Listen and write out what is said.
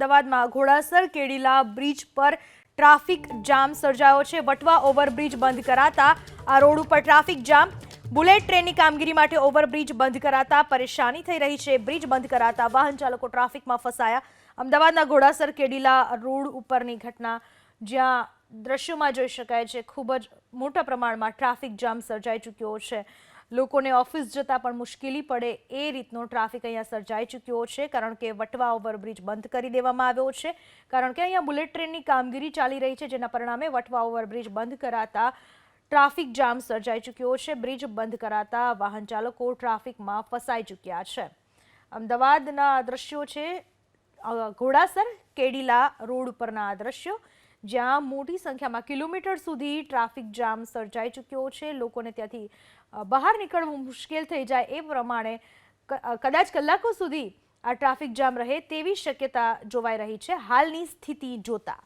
અમદાવાદમાં ઘોડાસર કેડીલા બ્રિજ પર traffic jam સર્જાયો છે. વટવા ઓવરબ્રિજ બંધ કરાતા આ રોડ ઉપર ટ્રાફિક જામ. બુલેટ ટ્રેનની કામગીરી માટે ઓવરબ્રિજ બંધ કરાતા પરેશાની થઈ રહી છે. બ્રિજ બંધ કરાતા વાહન ચાલકો ટ્રાફિકમાં ફસાયા. અમદાવાદના ઘોડાસર કેડીલા રોડ ઉપરની ઘટના જ્યાં દ્રશ્યોમાં જોઈ શકાય છે. ખૂબ જ મોટા પ્રમાણમાં ટ્રાફિક જામ સર્જાઈ ચૂક્યો છે. લોકોને ઓફિસ જતા પણ મુશ્કેલી પડે એ રીતનો ટ્રાફિક અહીંયા સર્જાઈ ચૂક્યો છે, કારણ કે વટવા ઓવરબ્રિજ બંધ કરી દેવામાં આવ્યો છે. કારણ કે અહીંયા બુલેટ ટ્રેનની કામગીરી ચાલી રહી છે, જેના પરિણામે વટવા ઓવરબ્રિજ બંધ કરાતા ટ્રાફિક જામ સર્જાઈ ચૂક્યો છે. બ્રિજ બંધ કરાતા વાહન ચાલકો ટ્રાફિકમાં ફસાઈ ચૂક્યા છે. અમદાવાદના દ્રશ્યો છે ઘોડાસર કેડીલા રોડ ઉપરના આ દ્રશ્યો. જ્યાં મોટી સંખ્યામાં કિલોમીટર સુધી ટ્રાફિક જામ સર્જાઈ ચૂક્યો છે. લોકોને ત્યાંથી બહાર નીકળવું મુશ્કેલ થઈ જાય એ પ્રમાણે કદાચ કલાકો સુધી આ ટ્રાફિક જામ રહે તેવી શક્યતા જોવાઈ રહી છે. હાલની સ્થિતિ જોતા.